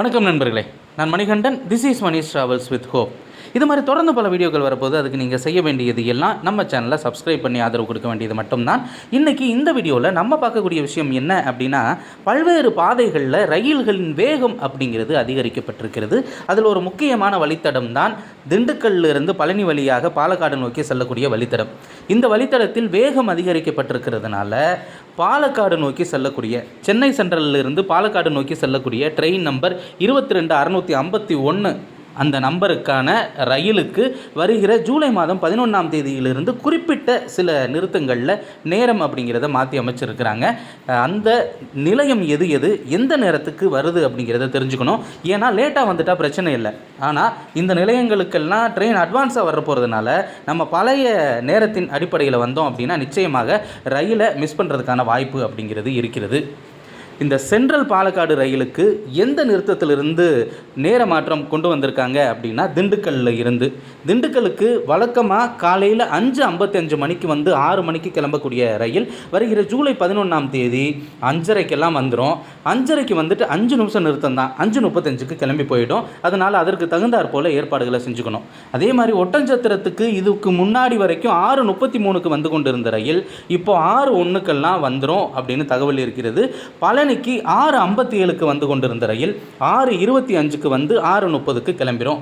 வணக்கம் நண்பர்களே. நான் Manikandan. This is Manish travels with hope இது மாதிரி தொடர்ந்து பல வீடியோக்கள் வரப்போது அதுக்கு நீங்கள் செய்ய வேண்டியது எல்லாம் நம்ம சேனலை சப்ஸ்கிரைப் பண்ணி ஆதரவு கொடுக்க வேண்டியது மட்டும்தான். இன்றைக்கி இந்த வீடியோவில் நம்ம பார்க்கக்கூடிய விஷயம் என்ன அப்படின்னா பல்வேறு பாதைகளில் ரயில்களின் வேகம் அப்படிங்கிறது அதிகரிக்கப்பட்டிருக்கிறது. அதில் ஒரு முக்கியமான வழித்தடம் தான் திண்டுக்கல்லிருந்து பழனி வழியாக பாலக்காடு நோக்கி செல்லக்கூடிய வழித்தடம். இந்த வழித்தடத்தில் வேகம் அதிகரிக்கப்பட்டிருக்கிறதுனால பாலக்காடு நோக்கி செல்லக்கூடிய சென்னை சென்ட்ரல்ல இருந்து பாலக்காடு நோக்கி செல்லக்கூடிய ட்ரெயின் நம்பர் இருபத்தி ரெண்டு அறநூற்றி ஐம்பத்தி ஒன்று அந்த நம்பருக்கான ரயிலுக்கு வருகிற ஜூலை மாதம் பதினொன்றாம் தேதியிலிருந்து குறிப்பிட்ட சில நிறுத்தங்களில் நேரம் அப்படிங்கிறத மாற்றி அமைச்சிருக்கிறாங்க. அந்த நிலையம் எது எது எந்த நேரத்துக்கு வருது அப்படிங்கிறத தெரிஞ்சுக்கணும். ஏன்னா லேட்டாக வந்துட்டால் பிரச்சனை இல்லை. ஆனால் இந்த நிலையங்களுக்கெல்லாம் ட்ரெயின் அட்வான்ஸாக வர போகிறதுனால நம்ம பழைய நேரத்தின் அடிப்படையில் வந்தோம் அப்படின்னா நிச்சயமாக ரயிலை மிஸ் பண்ணுறதுக்கான வாய்ப்பு அப்படிங்கிறது இருக்கிறது. இந்த சென்ட்ரல் பாலக்காடு ரயிலுக்கு எந்த நிறுத்தத்திலிருந்து நேர மாற்றம் கொண்டு வந்திருக்காங்க அப்படின்னா திண்டுக்கல்லில் இருந்து. திண்டுக்கலுக்கு வழக்கமாக காலையில் அஞ்சு ஐம்பத்தஞ்சு மணிக்கு வந்து ஆறு மணிக்கு கிளம்பக்கூடிய ரயில் வருகிற ஜூலை பதினொன்றாம் தேதி அஞ்சரைக்கெல்லாம் வந்துடும் அஞ்சரைக்கு வந்துட்டு அஞ்சு நிமிஷம் நிறுத்தம் தான் அஞ்சு முப்பத்தஞ்சுக்கு கிளம்பி போயிடும். அதனால் அதற்கு தகுந்தாற் போல் ஏற்பாடுகளை செஞ்சுக்கணும். அதே மாதிரி ஒட்டஞ்சத்திரத்துக்கு இதுக்கு முன்னாடி வரைக்கும் ஆறு முப்பத்தி மூணுக்கு வந்து கொண்டிருந்த ரயில் இப்போ ஆறு ஒன்றுக்கெல்லாம் வந்துடும் அப்படின்னு தகவல் இருக்கிறது. பழனிக்கு ஆறு ஐம்பத்தி ஏழுக்கு வந்து கொண்டிருந்த ரயில் ஆறு இருபத்தி அஞ்சுக்கு வந்து ஆறு முப்பதுக்கு கிளம்பிரும்.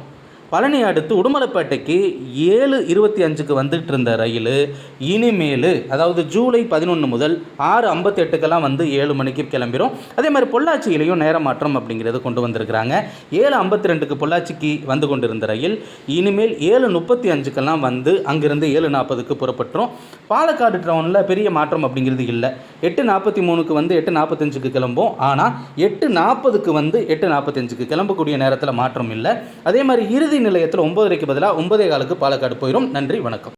பழனி அடுத்து உடுமலைப்பேட்டைக்கு ஏழு இருபத்தி அஞ்சுக்கு வந்துட்டு இருந்த ரயில் இனிமேல் அதாவது ஜூலை பதினொன்று முதல் ஆறு ஐம்பத்தெட்டுக்கெல்லாம் வந்து ஏழு மணிக்கு கிளம்பிரும். அதே மாதிரி பொள்ளாச்சியிலையும் நேர மாற்றம் அப்படிங்கிறது கொண்டு வந்திருக்கிறாங்க. ஏழு ஐம்பத்தி ரெண்டுக்கு பொள்ளாச்சிக்கு வந்து கொண்டிருந்த ரயில் இனிமேல் ஏழு முப்பத்தி அஞ்சுக்கெல்லாம் வந்து அங்கிருந்து ஏழு நாற்பதுக்கு புறப்பட்டுரும். பாலக்காடு டவுனில் பெரிய மாற்றம் அப்படிங்கிறது இல்லை. எட்டு நாற்பத்தி மூணுக்கு வந்து எட்டு நாற்பத்தஞ்சுக்கு கிளம்பும். ஆனால் எட்டு நாற்பதுக்கு வந்து எட்டு நாற்பத்தஞ்சுக்கு கிளம்பக்கூடிய நேரத்தில் மாற்றம் இல்லை. அதே மாதிரி இறுதி நிலையத்தில் ஒம்பதரைக்கு பதிலாக ஒன்பதே காலுக்கு பாலக்காடு போயிடும் நன்றி வணக்கம்.